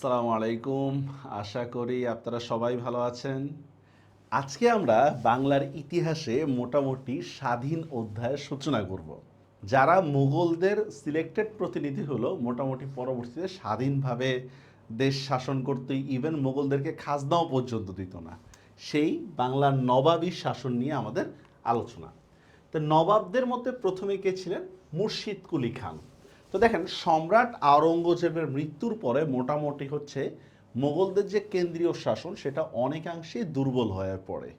আসসালামু আলাইকুম। আশা করি আপনারা সবাই ভালো আছেন। আজকে আমরা বাংলার ইতিহাসে মোটামুটি স্বাধীন অধ্যায়ের সূচনা করব। যারা মুঘলদের সিলেক্টেড প্রতিনিধি হলো, মোটামুটি পরবর্তীতে স্বাধীনভাবে দেশ শাসন করতে ইভেন মুঘলদেরকে খাজনাও পর্যন্ত দিত না। সেই বাংলার নবাবী শাসন নিয়ে আমাদের আলোচনা। তো নবাবদের মধ্যে প্রথমে কে ছিলেন? মুর্শিদ কুলি খান। তো দেখেন, সম্রাট আওরঙ্গজেবের মৃত্যুর পরে মোটামুটি হচ্ছে মোগলদের যে কেন্দ্রীয় শাসন, সেটা অনেকাংশেই দুর্বল হয়ে পড়ে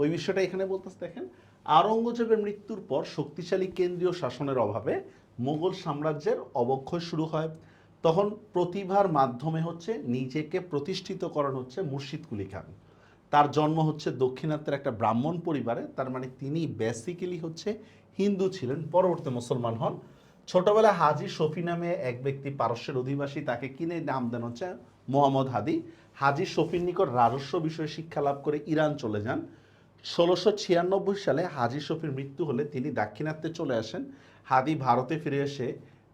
ওই বিষয়টা এখানে বলতেছে, দেখেন, আওরঙ্গজেবের মৃত্যুর পর শক্তিশালী কেন্দ্রীয় শাসনের অভাবে মোগল সাম্রাজ্যের অবক্ষয় শুরু হয়। তখন প্রতিভার মাধ্যমে হচ্ছে নিজেকে প্রতিষ্ঠিত করানো হচ্ছে মুর্শিদ কুলি খান। তার জন্ম হচ্ছে দক্ষিণাত্যের একটা ব্রাহ্মণ পরিবারে, তার মানে তিনি বেসিক্যালি হচ্ছে হিন্দু ছিলেন, পরবর্তী মুসলমান হন। ছোটবেলায় হাজি শফি নামে এক ব্যক্তি পারস্যের অধিবাসী, তাকে কিনে নাম দেন হচ্ছে মোহাম্মদ হাদি। হাজি শফির নিকট রাজস্ব বিষয়ে শিক্ষা লাভ করে ইরান চলে যান। ষোলোশো ছিয়ানব্বই সালে হাজি শফির মৃত্যু হলে তিনি দাক্ষিণাত্যে চলে আসেন। হাদি ভারতে ফিরে এসে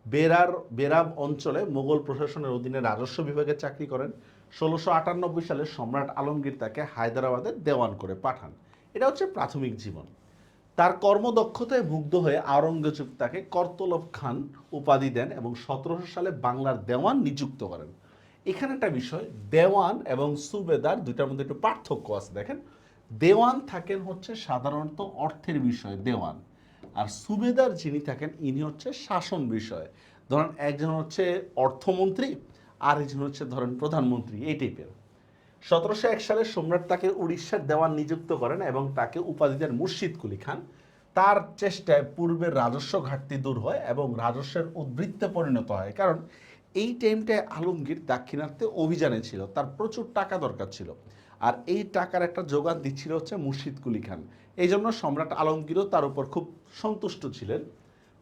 বেরার, বেরাব অঞ্চলে মোগল প্রশাসনের অধীনে রাজস্ব বিভাগে চাকরি করেন। ষোলোশো আটানব্বই সালে সম্রাট আলমগীর তাকে হায়দ্রাবাদে দেওয়ান করে পাঠান। এটা হচ্ছে প্রাথমিক জীবন। তার কর্মদক্ষতায় মুগ্ধ হয়ে আওরঙ্গজেব তাকে কর্তলব খান উপাধি দেন এবং সতেরোশো সালে বাংলার দেওয়ান নিযুক্ত করেন। এখানে একটা বিষয়, দেওয়ান এবং সুবেদার দুইটার মধ্যে একটু পার্থক্য আছে। দেখেন, দেওয়ান থাকেন হচ্ছে সাধারণত অর্থের বিষয়, দেওয়ান। আর সুবেদার যিনি থাকেন, ইনি হচ্ছে শাসন বিষয়। ধরেন, একজন হচ্ছে অর্থমন্ত্রী আর একজন হচ্ছে ধরেন প্রধানমন্ত্রী, এই টাইপের সতেরোশো এক সালে সম্রাট তাকে উড়িষ্যার দেওয়ান নিযুক্ত করেন এবং তাকে উপাধি দেন মুর্শিদ কুলি খান। তার চেষ্টায় পূর্বের রাজস্ব ঘাটতি দূর হয় এবং রাজস্বের উদ্বৃত্তে পরিণত হয়। কারণ এই টাইমটায় আলমগীর দাক্ষিণাত্যে অভিযানে ছিল, তার প্রচুর টাকা দরকার ছিল। আর এই টাকার একটা যোগান দিচ্ছিল হচ্ছে মুর্শিদ কুলি খান। এই জন্য সম্রাট আলমগীরও তার উপর খুব সন্তুষ্ট ছিলেন।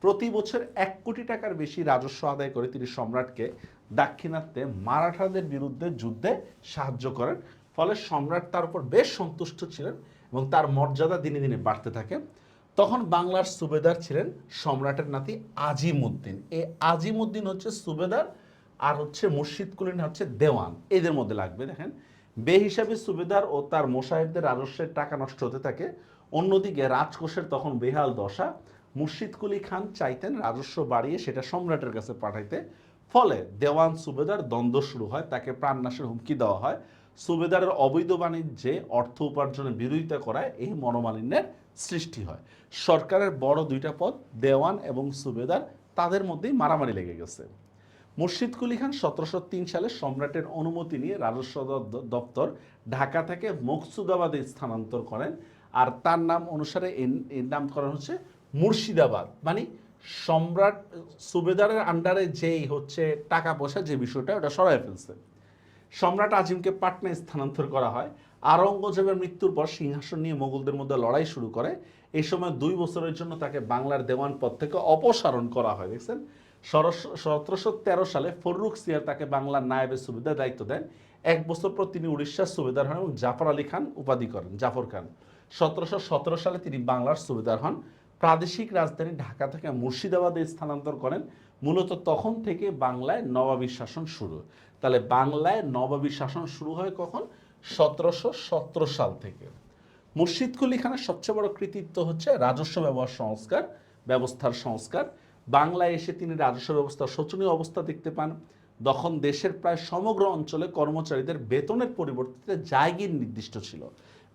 প্রতি বছর এক কোটি টাকার বেশি রাজস্ব আদায় করে তিনি সম্রাটকে দাক্ষিণাত্যে মারাঠাদের বিরুদ্ধে যুদ্ধে সাহায্য করেন। ফলে সম্রাট তার উপর বেশ সন্তুষ্ট ছিলেন এবং তার মর্যাদা দিনে দিনে বাড়তে থাকে। তখন বাংলার সুবেদার ছিলেন সম্রাটের নাতি আজিমুদ্দিন এই আজিমুদ্দিন হচ্ছে সুবেদার আর হচ্ছে মুর্শিদ কুলিন হচ্ছে দেওয়ান। এদের মধ্যে লাগবে, দেখেন। বে হিসাবে সুবেদার ও তার মোসাহেবদের রাজস্বের টাকা নষ্ট হতে থাকে। অন্যদিকে রাজকোষের তখন বেহাল দশা। মুর্শিদ কুলি খান চাইতেন রাজস্ব বাড়িয়ে সেটা সম্রাটের কাছে পাঠাইতে। ফলে দেওয়ান সুবেদার দ্বন্দ্ব শুরু হয়, তাকে প্রাণনাশের হুমকি দেওয়া হয়। সুবেদারের অবৈধ বাণিজ্যে অর্থ উপার্জনের বিরোধিতা করায় এই মনোমালিন্যের সৃষ্টি হয়। সরকারের বড় দুইটা পদ, দেওয়ান এবং সুবেদার, তাদের মধ্যেই মারামারি লেগে গেছে। মুর্শিদ কুলি খান সতেরোশো তিন সালে সম্রাটের অনুমতি নিয়ে রাজস্ব দপ্তর ঢাকা থেকে মকসুদাবাদে স্থানান্তর করেন। আর তার নাম অনুসারে এর- নামকরণ হচ্ছে মুর্শিদাবাদ মানে সম্রাট সুবেদারের আন্ডারে যেই হচ্ছে টাকা পয়সা যে বিষয়টা, ওটা সরাই ফেলছে। সম্রাট আজিমকে পাটনায় স্থানান্তর করা হয়। আওরঙ্গজেবের মৃত্যুর পর সিংহাসন নিয়ে মোগলদের মধ্যে লড়াই শুরু করে। এই সময় দুই বছরের জন্য তাকে বাংলার দেওয়ান পদ থেকে অপসারণ করা হয়, দেখছেন? সতেরোশো তেরো সালে ফররুখ সিয়ার তাকে বাংলার নায়েবের সুবিধার দায়িত্ব দেন। এক বছর পর তিনি উড়িষ্যার সুবেদার হন এবং জাফর আলী খান উপাধি করেন, জাফর খান। সতেরোশো সতেরো সালে তিনি বাংলার সুবেদার হন। প্রাদেশিক রাজধানী ঢাকা থেকে মুর্শিদাবাদে স্থানান্তর করেন। মূলত তখন থেকে বাংলায় নবাবী শাসন শুরু। তাহলে বাংলায় নবাবী শাসন শুরু হয় কখন? সতেরোশো সতেরো সাল থেকে। মুর্শিদ কুলি খানের সবচেয়ে বড় কৃতিত্ব হচ্ছে রাজস্ব ব্যবহার সংস্কার, ব্যবস্থার সংস্কার। বাংলায় এসে তিনি রাজস্ব ব্যবস্থার শোচনীয় অবস্থা দেখতে পান। তখন দেশের প্রায় সমগ্র অঞ্চলে কর্মচারীদের বেতনের পরিবর্তে জায়গির নির্দিষ্ট ছিল।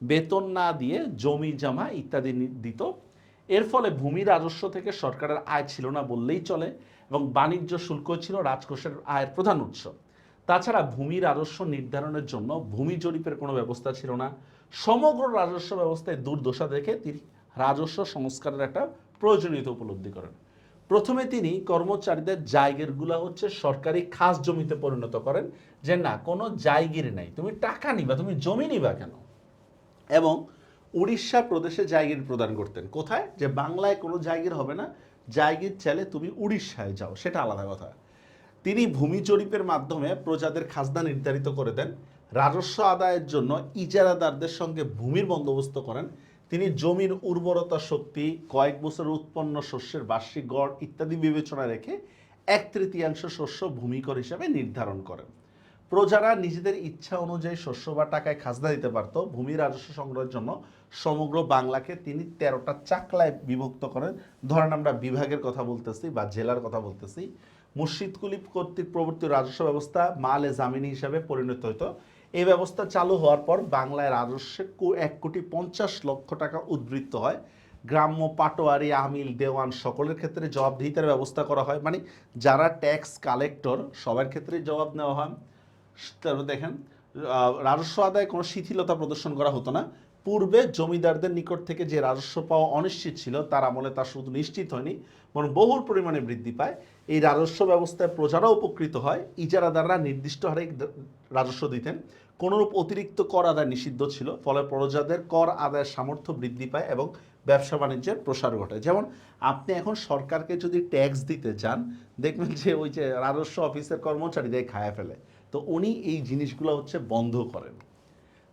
বেতন না দিয়ে জমি জমা ইত্যাদি দিত এর ফলে ভূমি রাজস্ব থেকে সরকারের আয় ছিল না বললেই চলে এবং বাণিজ্য শুল্ক ছিল রাজকোষের আয়ের প্রধান উৎস। তাছাড়া ভূমি রাজস্ব নির্ধারণের জন্য ভূমি জরিপের কোনো ব্যবস্থা ছিল না। সমগ্র রাজস্ব ব্যবস্থায় দুর্দশা দেখে তিনি রাজস্ব সংস্কারের একটা প্রয়োজনীয়তা উপলব্ধি করেন। প্রথমে তিনি কর্মচারীদের জায়গিরগুলো হচ্ছে সরকারি খাস জমিতে পরিণত করেন যে না, কোনো জায়গির নেই। তুমি টাকা নিবা, তুমি জমি নিবা কেন? এবং উড়িষ্যা প্রদেশে জায়গির প্রদান করতেন। কোথায়? যে বাংলায় কোনো জায়গির হবে না জায়গির চাইলে তুমি উড়িষ্যায় যাও, সেটা আলাদা কথা। তিনি ভূমি জরিপের মাধ্যমে প্রজাদের খাজনা নির্ধারিত করে দেন, রাজস্ব আদায়ের জন্য ইজারাদারদের সঙ্গে ভূমির বন্দোবস্ত করেন, তিনি জমির উর্বরতা শক্তি, কয়েক বছরের উৎপন্ন শস্যের বার্ষিক গড় ইত্যাদি বিবেচনা রেখে এক তৃতীয়াংশ শস্য ভূমিকর হিসাবে নির্ধারণ করেন। প্রজারা নিজেদের ইচ্ছা অনুযায়ী শস্য বা টাকায় খাজনা দিতে পারত, ভূমি রাজস্ব সংগ্রহের জন্য সমগ্র বাংলাকে তিনি তেরোটা চাকলায় বিভক্ত করেন। ধরেন আমরা বিভাগের কথা বলতেছি বা জেলার কথা বলতেছি। মুর্শিদ কুলিপ কর্তৃক প্রবর্তিত রাজস্ব ব্যবস্থা মালে জামিনি হিসাবে পরিণত হতো এই ব্যবস্থা চালু হওয়ার পর বাংলায় রাজস্বে এক কোটি পঞ্চাশ লক্ষ টাকা উদ্বৃত্ত হয়। গ্রাম্য পাটোয়ারি, আমিল, দেওয়ান সকলের ক্ষেত্রে জবাবদিহিতার ব্যবস্থা করা হয়। মানে যারা ট্যাক্স কালেক্টর, সবার ক্ষেত্রে জবাব নেওয়া হয়। তারপর দেখেন রাজস্ব আদায় কোনো শিথিলতা প্রদর্শন করা হতো না। পূর্বে জমিদারদের নিকট থেকে যে রাজস্ব পাওয়া অনিশ্চিত ছিল, তার আমলে তা শুধু নিশ্চিত হয়নি, বরং বহুল পরিমাণে বৃদ্ধি পায়। এই রাজস্ব ব্যবস্থায় প্রজারা উপকৃত হয়। ইজারাদাররা নির্দিষ্ট হারে রাজস্ব দিতেন। কোনোরূপ অতিরিক্ত কর আদায় নিষিদ্ধ ছিল, ফলে প্রজাদের কর আদায়ের সামর্থ্য বৃদ্ধি পায় এবং ব্যবসা বাণিজ্যের প্রসার ঘটে। যেমন, আপনি এখন সরকারকে যদি ট্যাক্স দিতে চান, দেখবেন যে ওই যে রাজস্ব অফিসের কর্মচারীদের খায়া ফেলে। তো উনি এই জিনিসগুলো হচ্ছে বন্ধ করেন।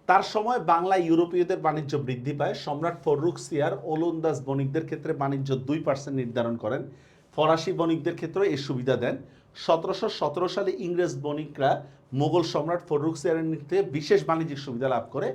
তার সময় বাংলা ইউরোপীয়দের বাণিজ্য বৃদ্ধি পায়। সম্রাট ফররুখ সিয়ার ওলন্দাজ বণিকদের ক্ষেত্রে বাণিজ্য দুই পার্সেন্ট নির্ধারণ করেন। ফরাসি বণিকদের ক্ষেত্রে এই সুবিধা দেন। সতেরোশো সতেরো সালে ইংরেজ বণিকরা মোগল সম্রাট ফররুখ সিয়ারের থেকে বিশেষ বাণিজ্যিক সুবিধা লাভ করে।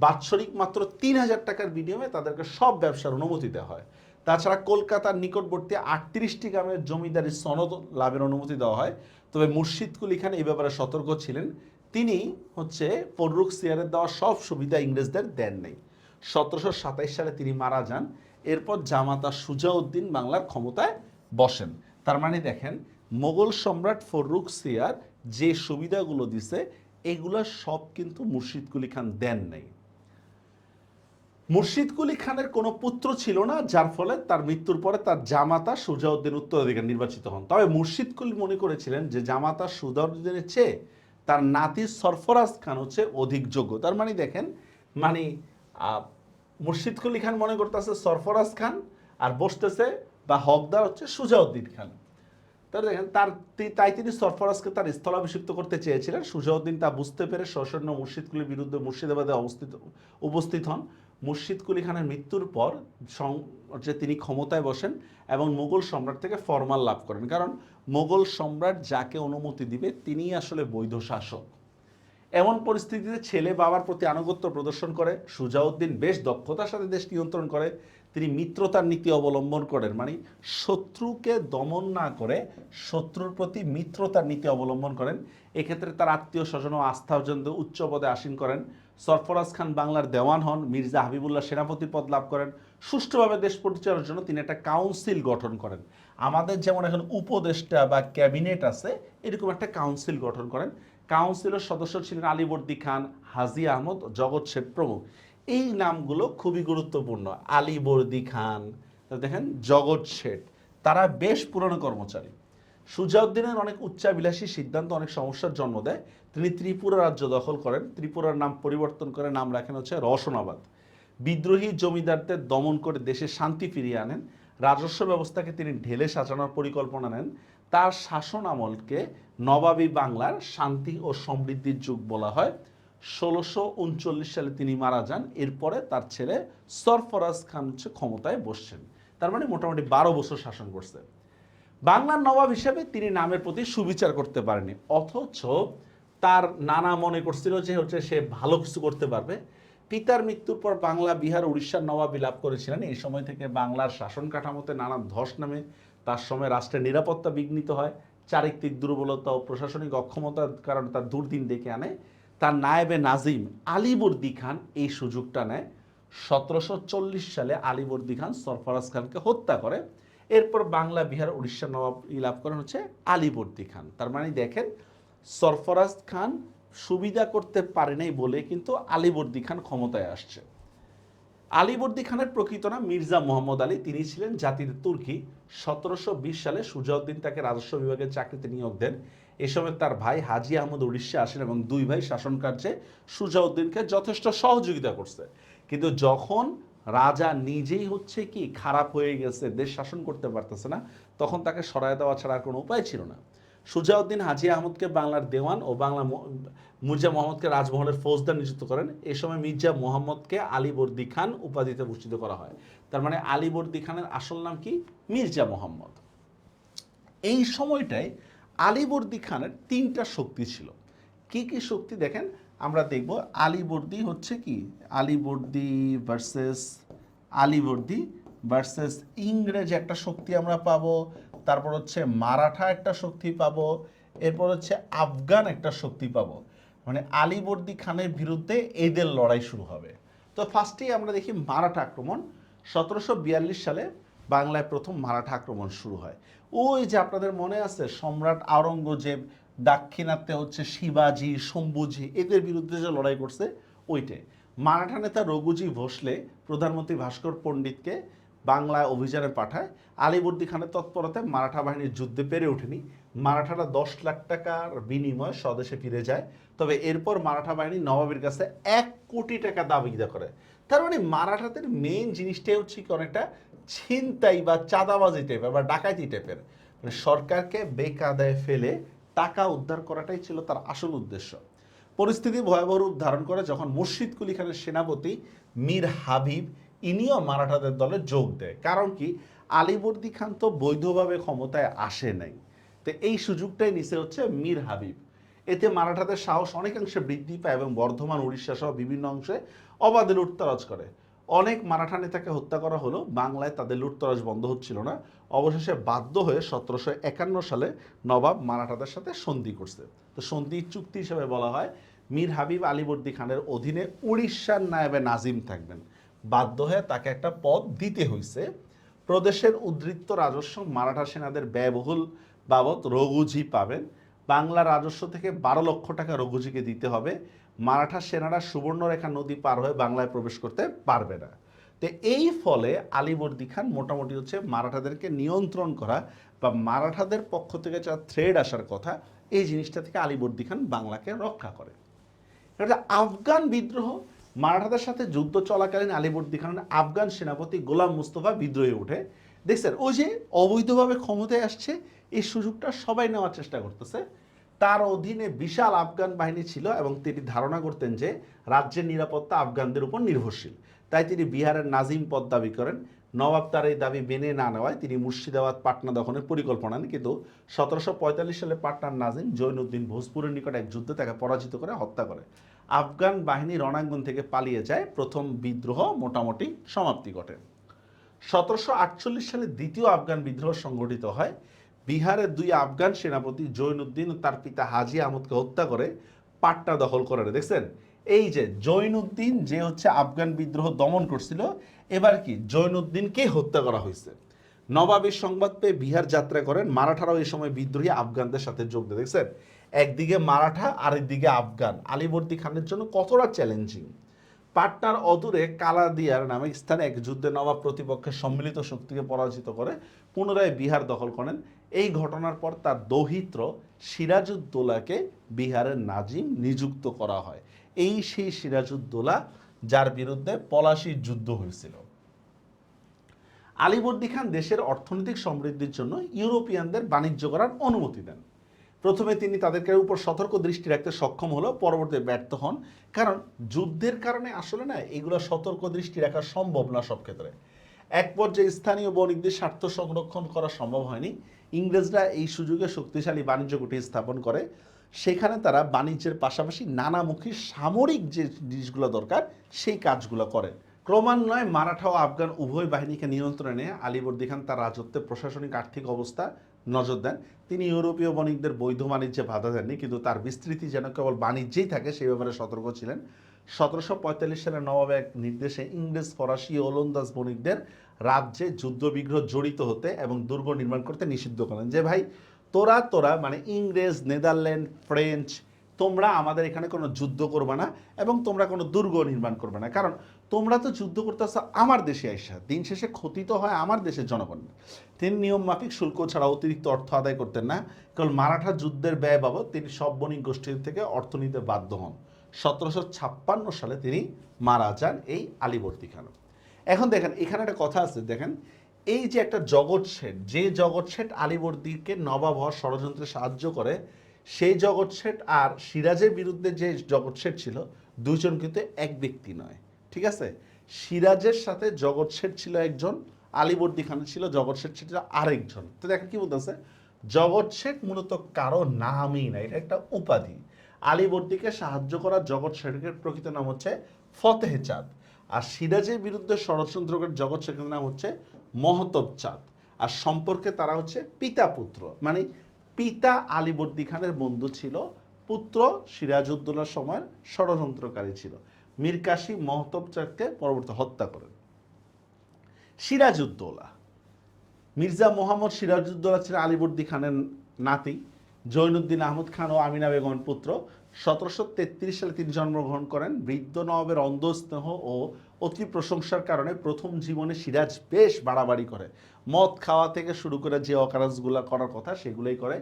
বাৎসরিক মাত্র তিন হাজার টাকার বিনিময়ে তাদেরকে সব ব্যবসার অনুমতি দেওয়া হয়। তাছাড়া কলকাতার নিকটবর্তী আটত্রিশটি গ্রামের জমিদারি সনদ লাভের অনুমতি দেওয়া হয়। তবে মুর্শিদ কুলি খান এই ব্যাপারে সতর্ক ছিলেন। তিনি হচ্ছে ফররুখ সিয়ারের দেওয়া সব সুবিধা ইংরেজদের দেন নেই। সতেরোশো সাতাইশ সালে তিনি মারা যান, এরপর জামাতা সুজাউদ্দিন বাংলার ক্ষমতায় বসেন। তার মানে দেখেন, মোগল সম্রাট ফররুখ সিয়ার যে সুবিধাগুলো দিছে, এগুলো সব কিন্তু মুর্শিদ কুলি খান দেন নেই। মুর্শিদ কুলি খানের কোনো পুত্র ছিল না, যার ফলে তার মৃত্যুর পরে তার জামাতা সুজাউদ্দিন উত্তরাধিকার নির্বাচিত হন। তবে মুর্শিদ কুলি মনে করেছিলেন যে জামাতা সুজাউদ্দিনের চেয়ে তার নাতি সরফরাজ খান হচ্ছে অধিক যোগ্য। তার মানে দেখেন মানে মুর্শিদ কুলি খান মনে করতেছে সরফরাজ খান আর বসতেছে বা হকদার হচ্ছে সুজাউদ্দিন খান। তাহলে দেখেন, তার তাই তিনি সরফরাজকে তার স্থলাভিষিক্ত করতে চেয়েছিলেন। সুজাউদ্দিন তা বুঝতে পেরে সশন্য মুর্শিদ কুলির বিরুদ্ধে মুর্শিদাবাদে অবস্থিত, উপস্থিত হন। মুর্শিদ কুলি খানের মৃত্যুর পর যে তিনি ক্ষমতায় বসেন এবং মোগল সম্রাট থেকে ফরমাল লাভ করেন। কারণ মোগল সম্রাট যাকে অনুমতি দিবে, তিনিই আসলে বৈধ শাসক। এমন পরিস্থিতিতে ছেলে বাবার প্রতি আনুগত্য প্রদর্শন করে, সুজাউদ্দিন বেশ দক্ষতার সাথে দেশ নিয়ন্ত্রণ করে তিনি মিত্রতার নীতি অবলম্বন করেন। মানে শত্রুকে দমন না করে শত্রুর প্রতি মিত্রতার নীতি অবলম্বন করেন। এক্ষেত্রে তার আত্মীয় স্বজন ও আস্থা পর্যন্ত উচ্চ পদে আসীন করেন। সরফরাজ খান বাংলার দেওয়ান হন, মির্জা হাবিবুল্লাহ সেনাপতি পদ লাভ করেন। সুষ্ঠুভাবে দেশ পরিচালনার জন্য তিনি একটা কাউন্সিল গঠন করেন। আমাদের যেমন এখন উপদেষ্টা বা ক্যাবিনেট আছে, এরকম একটা কাউন্সিল গঠন করেন। কাউন্সিলের সদস্য ছিলেন আলীবর্দী খান, হাজি আহমদ, জগৎ শেঠ প্রমুখ। এই নামগুলো খুবই গুরুত্বপূর্ণ। আলী বর্দি খান দেখেন জগৎ শেঠ, তারা বেশ পুরনো কর্মচারী। সুজাউদ্দিনের অনেক উচ্চাবিলাসী সিদ্ধান্ত, অনেক সমস্যার জন্ম দেয়। তিনি ত্রিপুরা রাজ্য দখল করেন। ত্রিপুরার নাম পরিবর্তন করে নাম রাখেন হচ্ছে রওশনাবাদ। বিদ্রোহী জমিদারদের দমন করে দেশে শান্তি ফিরিয়ে আনেন। রাজস্ব ব্যবস্থাকে তিনি ঢেলে সাজানোর পরিকল্পনা নেন। তার শাসন আমলকে নবাবী বাংলার শান্তি ও সমৃদ্ধির যুগ বলা হয়। ষোলোশো উনচল্লিশ সালে তিনি মারা যান। এরপরে তার ছেলে সরফরাজ খান হচ্ছে ক্ষমতায় বসছেন। তার মানে মোটামুটি বারো বছর শাসন করছে। বাংলার নবাব হিসেবে তিনি নামের প্রতি সুবিচার করতে পারেনি। অথচ তার নানা মনে করছিল যে হচ্ছে সে ভালো কিছু করতে পারবে। পিতার মৃত্যুর পর বাংলা, বিহার, উড়িষ্যার নবাব লাভ করেছিলেন। এই সময় থেকে বাংলার শাসন কাঠামোতে নানা ধস নামে তার সময় রাষ্ট্রের নিরাপত্তা বিঘ্নিত হয়। চারিত্রিক দুর্বলতা ও প্রশাসনিক অক্ষমতার কারণে তার দুর্দিন ডেকে আনে। তার নায়েবে নাজিম আলিবর্দি খান এই সুযোগটা নেয়। সতেরোশো চল্লিশ সালে আলিবর্দি খান সরফরাজ খানকে হত্যা করে। এরপর বাংলা, বিহার উড়িষ্যার নবাব লাভ করেন হচ্ছে আলিবর্দি খান। তার মানে দেখেন, সরফরাজ খান সুবিধা করতে পারে নাই বলে কিন্তু আলিবর্দি খান ক্ষমতায় আসছে। আলিবর্দি খানের প্রকৃত নাম মির্জা মোহাম্মদ আলী। তিনি ছিলেন জাতির তুর্কি। সতেরোশো বিশ সালে সুজাউদ্দিন তাকে রাজস্ব বিভাগের চাকরিতে নিয়োগ দেন। এ সময় তার ভাই হাজি আহমদ উড়িষ্যা আসেন এবং দুই ভাই শাসন কার্যে সুজাউদ্দিনকে যথেষ্ট সহযোগিতা করছে। কিন্তু যখন রাজা নিজেই হচ্ছে কি খারাপ হয়ে গেছে, দেশ শাসন করতে পারতেছে না, তখন তাকে সরায় দেওয়া ছাড়া আর কোনো উপায় ছিল না। সুজাউদ্দিন হাজি আহমদকে বাংলার দেওয়ান ও বাংলা মির্জা মোহাম্মদকে রাজমহলের ফৌজদার নিযুক্ত করেন। এ সময় মির্জা মোহাম্মদকে আলীবর্দী খান উপাধিতে ভূষিত করা হয়। তার মানে আলীবর্দী খানের আসল নাম কি? মির্জা মোহাম্মদ। এই সময়টায় আলীবর্দী খানের তিনটা শক্তি ছিল। কি কি শক্তি দেখেন? আমরা দেখব আলীবর্দী হচ্ছে কি? আলীবর্দী ভার্সেস আলীবর্দী ভার্সেস ইংরেজ একটা শক্তি আমরা পাবো, তারপর হচ্ছে মারাঠা একটা শক্তি পাবো, এরপর হচ্ছে আফগান একটা শক্তি পাবো। মানে আলীবর্দী খানের বিরুদ্ধে এদের লড়াই শুরু হবে। তো ফার্স্টেই আমরা দেখি মারাঠা আক্রমণ। সতেরোশো বিয়াল্লিশ সালে বাংলায় প্রথম মারাঠা আক্রমণ শুরু হয়। ওই যে আপনাদের মনে আছে, সম্রাট আওরঙ্গজেব, দাক্ষিণাত্যে হচ্ছে শিবাজি, শম্ভুজি, এদের বিরুদ্ধে যে লড়াই করছে, ওইটাই। মারাঠা নেতা রঘুজি ভোসলে প্রধানমন্ত্রী ভাস্কর পণ্ডিতকে বাংলায় অভিযানে পাঠায়। আলিবর্দী খানের তৎপরতায় মারাঠা বাহিনীর যুদ্ধে পেরে ওঠেনি। মারাঠারা দশ লাখ টাকার বিনিময়ে স্বদেশে ফিরে যায়। তবে এরপর মারাঠা বাহিনী নবাবের কাছে এক কোটি টাকা দাবি করে। তার মানে মারাঠাদের মেইন জিনিসটাই হচ্ছে কি, অনেকটা ছিনতাই বা চাঁদাবাজি টাইপের বা ডাকাতি টাইপের মানে সরকারকে বেকাদায় ফেলে টাকা উদ্ধার করাটাই ছিল তার আসল উদ্দেশ্য। পরিস্থিতি ভয়াবহ রূপ ধারণ করে যখন মুর্শিদ কুলি খানের সেনাপতি মীর হাবিব, ইনিও মারাঠাদের দলে যোগ দেয়। কারণ কি? আলিবর্দী খান তো বৈধভাবে ক্ষমতায় আসে নাই। তো এই সুযোগটাই নিচে হচ্ছে মীর হাবিব। এতে মারাঠাদের সাহস অনেকাংশে বৃদ্ধি পায় এবং বর্ধমান উড়িষ্যা সহ বিভিন্ন অংশে অবাধে লুটতরাজ করে। অনেক মারাঠা নেতাকে হত্যা করা হলো, বাংলায় তাদের লুটতরাজ বন্ধ হচ্ছিল না। অবশেষে বাধ্য হয়ে সতেরোশো একান্ন সালে নবাব মারাঠাদের সাথে সন্ধি করছে। তো সন্ধি চুক্তি হিসেবে বলা হয়, মীর হাবিব আলীবর্দী খানের অধীনে উড়িষ্যার নায়েবে নাজিম থাকবেন। বাধ্য হয়ে তাকে একটা পদ দিতে হয়েছে প্রদেশের উদ্বৃত্ত রাজস্ব মারাঠা সেনাদের ব্যয়বহুল বাবদ রঘুজি পাবেন। বাংলা রাজস্ব থেকে বারো লক্ষ টাকা রঘুজিকে দিতে হবে। মারাঠা সেনারা সুবর্ণরেখা নদী পার হয়ে বাংলায় প্রবেশ করতে পারবে না। তো এই ফলে আলীবর্দী খান মোটামুটি হচ্ছে মারাঠাদেরকে নিয়ন্ত্রণ করা বা মারাঠাদের পক্ষ থেকে যা থ্রেড আসার কথা, এই জিনিসটা থেকে আলীবর্দী খান বাংলাকে রক্ষা করে। এটা আফগান বিদ্রোহ, মারাঠাদের সাথে যুদ্ধ চলাকালীন আলীবর্দী খান আফগান সেনাপতি গোলাম মুস্তফা বিদ্রোহে ওঠে দেখছেন, ওই যে অবৈধভাবে ক্ষমতায় আসছে, এই সুযোগটা সবাই নেওয়ার চেষ্টা করতেছে। তার অধীনে বিশাল আফগান বাহিনী ছিল এবং তিনি ধারণা করতেন যে রাজ্যের নিরাপত্তা আফগানদের উপর নির্ভরশীল। তাই তিনি বিহারের নাজিম পদ দাবি করেন। নবাব তার এই দাবি মেনে না নেওয়ায় তিনি মুর্শিদাবাদ, পাটনা দখলের পরিকল্পনা নেন। কিন্তু সতেরোশো পঁয়তাল্লিশ সালে পাটনার নাজিম জৈনুদ্দিন ভোজপুরের নিকট এক যুদ্ধে তাকে পরাজিত করে হত্যা করে। আফগান বাহিনী রণাঙ্গন থেকে পালিয়ে যায়। প্রথম বিদ্রোহ মোটামুটি সমাপ্তি ঘটে। সতেরোশো আটচল্লিশ সালে দ্বিতীয় আফগান বিদ্রোহ সংগঠিত হয়। বিহারের দুই আফগান সেনাপতি জৈনুদ্দিন, তার পিতা হাজি আহমদকে হত্যা করে পাটনা দখল করে। দেখছেন? এই যে জৈনুদ্দিন যে হচ্ছে আফগান বিদ্রোহ দমন করছিল, এবার কি জৈনুদ্দিনকে হত্যা করা হয়েছে। নবাবের সংবাদ পেয়ে বিহার যাত্রা করেন। মারাঠারাও এই সময় বিদ্রোহী আফগানদের সাথে যোগ দেয়। দেখছেন? একদিকে মারাঠা আর একদিকে আফগান। আলীবর্দী খানের জন্য কতটা চ্যালেঞ্জিং। পাটনার অদূরে কালাদিয়ার নামে স্থানে এক যুদ্ধে নবাব প্রতিপক্ষের সম্মিলিত শক্তিকে পরাজিত করে পুনরায় বিহার দখল করেন। এই ঘটনার পর তার দৌহিত্র সিরাজউদ্দৌলাকে বিহারের নাজিম নিযুক্ত করা হয়। এই সেই সিরাজউদ্দৌলা যার বিরুদ্ধে পলাশির যুদ্ধ হয়েছিল। আলীবর্দী খান দেশের অর্থনৈতিক সমৃদ্ধির জন্য ইউরোপিয়ানদের বাণিজ্য করার অনুমতি দেন। প্রথমে তিনি তাদেরকে উপর সতর্ক দৃষ্টি রাখতে সক্ষম হলেও পরবর্তীতে ব্যর্থ হন। কারণ যুদ্ধের কারণে আসলে না, এগুলো সতর্ক দৃষ্টি রাখা সম্ভব না সব ক্ষেত্রে। এক পর্যায়ে স্থানীয় বণিকদের স্বার্থ সংরক্ষণ করা সম্ভব হয়নি। ইংরেজরা এই সুযোগে শক্তিশালী বাণিজ্য কুঠি স্থাপন করে। সেখানে তারা বাণিজ্যের পাশাপাশি নানামুখী সামরিক যে জিনিসগুলো দরকার, সেই কাজগুলো করে। ক্রমান্বয়ে মারাঠা ও আফগান উভয় বাহিনীকে নিয়ন্ত্রণে আলীবর্দী খান তার রাজত্বের প্রশাসনিক আর্থিক অবস্থা নজর দেন। তিনি ইউরোপীয় বণিকদের বৈধ বাণিজ্যে বাধা দেননি, কিন্তু তার বিস্তৃতি যেন কেবল বাণিজ্যেই থাকে, সেই ব্যাপারে সতর্ক ছিলেন। সতেরোশো পঁয়তাল্লিশ সালে নবাব এক নির্দেশে ইংরেজ, ফরাসি ওলন্দাজ বণিকদের রাজ্যে যুদ্ধবিগ্রহ জড়িত হতে এবং দুর্গ নির্মাণ করতে নিষিদ্ধ করেন। যে ভাই, তোরা তোরা মানে ইংরেজ, নেদারল্যান্ড, ফ্রেঞ্চ, তোমরা আমাদের এখানে কোনো যুদ্ধ করবে না এবং তোমরা কোনো দুর্গ নির্মাণ করবে না। কারণ তোমরা তো যুদ্ধ করতে করতেছো আমার দেশে আইসা। দিন শেষে ক্ষতি তো হয় আমার দেশের জনগণ। তিনি নিয়ম মাফিক শুল্ক ছাড়া অতিরিক্ত অর্থ আদায় করতেন না। কেবল মারাঠা যুদ্ধের ব্যয় বাবদ তিনি সব বণিক গোষ্ঠীর থেকে অর্থ নিতে বাধ্য হন। সতেরোশো ছাপ্পান্ন সালে তিনি মারা যান এই আলীবর্দী খান এখন দেখেন, এখানে একটা কথা আছে, দেখেন, এই যে একটা জগৎ শেঠ যে জগৎ শেঠ আলীবর্দীকে নবাব হওয়ার ষড়যন্ত্রে সাহায্য করে, সেই জগৎ শেঠ আর সিরাজের বিরুদ্ধে যে জগৎ শেঠ ছিল দুজন কিন্তু এক ব্যক্তি নয়, ঠিক আছে? সিরাজের সাথে জগৎ শেঠ ছিল একজন আলীবর্দী খান ছিল, জগৎ শেঠ ছিল আরেকজন। তো দেখেন কি বলতেছে, জগৎ শেঠ মূলত কারও নামই না এটা একটা উপাধি। আলীবর্দীকে সাহায্য করা জগৎ শেখের প্রকৃত নাম হচ্ছে ফতেহে চাঁদ। আর সিরাজের বিরুদ্ধে ষড়যন্ত্র করে জগৎ শেখের নাম হচ্ছে মহতব চাঁদ। আর সম্পর্কে তারা হচ্ছে পিতা পুত্র। মানে পিতা আলীবর্দী খানের বন্ধু ছিল, পুত্র সিরাজউদ্দৌলার সময়ের ষড়যন্ত্রকারী ছিল। মীর কাসিম মহতব চাঁদকে পরবর্তী হত্যা করেন। সিরাজউদ্দৌলা। মির্জা মোহাম্মদ সিরাজউদ্দৌলা ছিলেন আলীবর্দী খানের নাতি। জৈনুদ্দিন আহমদ খান ও আমিনা বেগমের পুত্র। সতেরোশো তেত্রিশ সালে তিনি জন্মগ্রহণ করেন। বৃদ্ধ নবাবের অন্ধস্নেহ ও অতি প্রশংসার কারণে প্রথম জীবনে সিরাজ বেশ বাড়াবাড়ি করে। মদ খাওয়া থেকে শুরু করে যে অকারাজগুলো করার কথা সেগুলোই করে।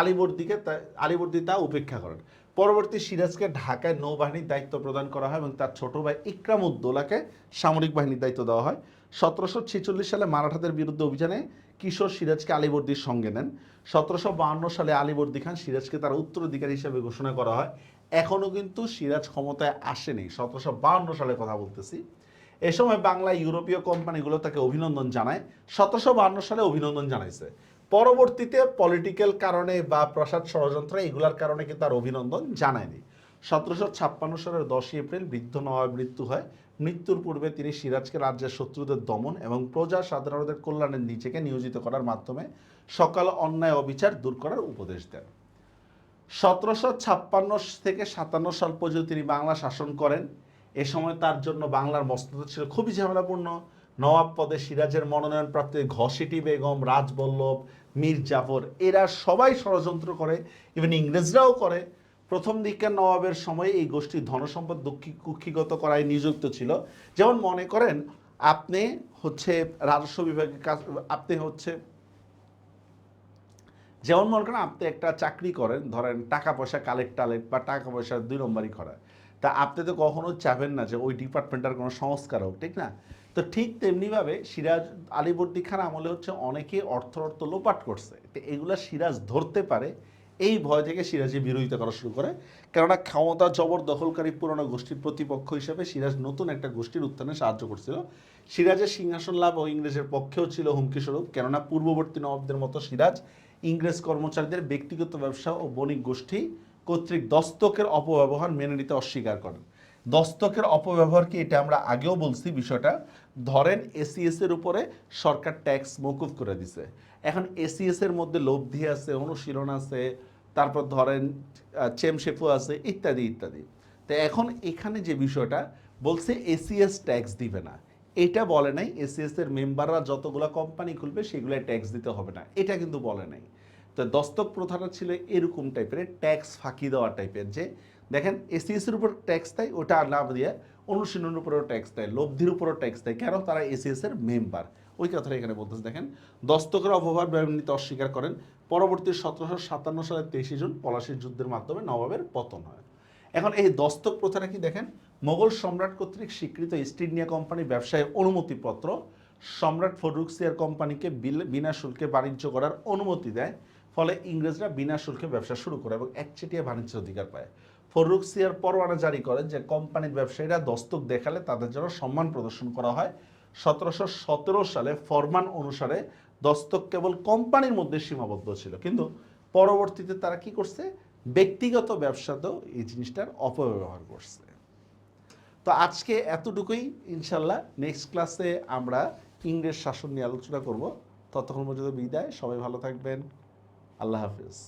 আলীবর্দীকে আলীবর্দী তা উপেক্ষা করেন। পরবর্তী সিরাজকে ঢাকায় নৌবাহিনীর দায়িত্ব প্রদান করা হয় এবং তার ছোট ভাই ইকরাম উদ্দৌলাকে সামরিক বাহিনীর দায়িত্ব দেওয়া হয়। সতেরোশো ছেচল্লিশ সালে মারাঠাদের বিরুদ্ধে অভিযানে কিশোর সিরাজকে আলীবর্দীর সঙ্গে নেন। সতেরোশো বাহান্ন সালে আলীবর্দী খান সিরাজকে তার উত্তরাধিকারী হিসেবে ঘোষণা করা হয়। এখনও কিন্তু সিরাজ ক্ষমতায় আসেনি। সতেরোশো বাহান্ন সালে কথা বলতেছি। এ সময় বাংলা ইউরোপীয় কোম্পানিগুলো তাকে অভিনন্দন জানায়। সতেরোশো বাহান্ন সালে অভিনন্দন জানাইছে। পরবর্তীতে পলিটিক্যাল কারণে বা প্রসাদ ষড়যন্ত্র এগুলার কারণে কিন্তু আর অভিনন্দন জানায়নি। সতেরোশো ছাপ্পান্ন সালের দশই এপ্রিল বৃদ্ধ নবাবের মৃত্যু হয়। মৃত্যুর পূর্বে তিনি সিরাজকে রাজ্যের শত্রুদের দমন এবং প্রজা সাধারণদের কল্যাণের নিজেকে নিয়োজিত করার মাধ্যমে সকাল অন্যায় অবিচার দূর করার উপদেশ দেন। সতেরোশো ছাপ্পান্ন থেকে সাতান্ন সাল পর্যন্ত তিনি বাংলা শাসন করেন। এ সময় তার জন্য বাংলার মস্ততা ছিল খুবই ঝামেলাপূর্ণ। নবাব পদে সিরাজের মনোনয়ন প্রাপ্তি ঘসিটি বেগম, রাজবল্লভ, মীর জাফর, এরা সবাই ষড়যন্ত্র করে। ইভেন ইংরেজরাও করে। প্রথম দিকের নবাবের সময় এই গোষ্ঠী ধনসম্পদ কুক্ষিগত করায় নিযুক্ত ছিল। যেমন মনে করেন, আপনি হচ্ছে রাজস্ব বিভাগের কাজ, আপনি হচ্ছে যেমন মনে করেন, আপনি একটা চাকরি করেন, ধরেন টাকা পয়সা কালেক্ট টালেক্ট বা টাকা পয়সা দুই নম্বরই করা তা আপনি তো কখনো চাবেন না যে ওই ডিপার্টমেন্টের কোনো সংস্কার হোক, ঠিক না? তো ঠিক তেমনিভাবে সিরাজ আলীবর্দী খান আমলে হচ্ছে অনেকে অর্থ অর্থ লোপাট করছে। তো এগুলা সিরাজ ধরতে পারে এই ভয় থেকে সিরাজের বিরোধিতা করা শুরু করে। কেননা ক্ষমতা জবরদখলকারী পুরনো গোষ্ঠীর প্রতিপক্ষ হিসেবে সিরাজ নতুন একটা গোষ্ঠীর উত্থানে সাহায্য করছিল। সিরাজের সিংহাসন লাভ ও ইংরেজের পক্ষেও ছিল হুমকিস্বরূপ কেননা পূর্ববর্তী নবাবদের মতো সিরাজ ইংরেজ কর্মচারীদের ব্যক্তিগত ব্যবসা ও বণিক গোষ্ঠী কর্তৃক দস্তকের অপব্যবহার মেনে নিতে অস্বীকার করেন। দস্তকের অপব্যবহার কি এটা আমরা আগেও বলছি, বিষয়টা? ধরেন এসিএস এর উপরে সরকার ট্যাক্স মকুফ করে দিছে। এখন এসিএস এর মধ্যে লব্ধি আছে, অনুশীলন আছে তারপর ধরেন চেমশেফু আছে, ইত্যাদি ইত্যাদি। তো এখন এখানে যে বিষয়টা, বলছে এসিএস ট্যাক্স দিবে না। এটা বলে নাই এসিএস এর মেম্বাররা যতগুলো কোম্পানি খুলবে সেগুলো ট্যাক্স দিতে হবে না। এটা কিন্তু বলে নাই। তো দস্তক প্রথাটা ছিল এরকম টাইপের ট্যাক্স ফাঁকি দেওয়া টাইপের যে, দেখেন এসিএস এর উপর ট্যাক্স দেয়, ওটা না দিয়ে অনুশীলনের উপরেও ট্যাক্স দেয়, লব্ধির উপরেও ট্যাক্স দেয়। কেন? তারা এসিএস এর মেম্বার ওই কথাটা এখানে বলতেছে, দেখেন, দস্তকের অপভাব ব্যবহার নিতে অস্বীকার করেন পরবর্তী সতেরোশো সাতান্ন সালের তেইশে জুন পলাশির যুদ্ধের মাধ্যমে নবাবের পতন হয়। এখন এই দস্তক প্রথাটা কি দেখেন? মোগল সম্রাট কর্তৃক স্বীকৃত ইস্ট ইন্ডিয়া কোম্পানি ব্যবসায়ের অনুমতিপত্র সম্রাট ফরুকসিয়ার কোম্পানিকে বিল- বিনা শুল্কে বাণিজ্য করার অনুমতি দেয়। ফলে ইংরেজরা বিনা শুল্কে ব্যবসা শুরু করে এবং একচেটিয়া বাণিজ্য অধিকার পায়। ফরুকসিয়ার পরোয়ানা জারি করেন যে কোম্পানির ব্যবসায়ীরা দস্তক দেখালে তাদের জন্য সম্মান প্রদর্শন করা হয়। সতেরোশো সতেরো সালে ফরমান অনুসারে দস্তক কেবল কোম্পানির মধ্যে সীমাবদ্ধ ছিল। কিন্তু পরবর্তীতে তারা কি করছে? ব্যক্তিগত ব্যবসাতেও এই জিনিসটার অপব্যবহার করছে। তো আজকে এতটুকুই, ইনশাল্লাহ নেক্সট ক্লাসে আমরা ইংরেজ শাসন নিয়ে আলোচনা করব। ততক্ষণ পর্যন্ত বিদায়, সবাই ভালো থাকবেন। আল্লাহ হাফিজ।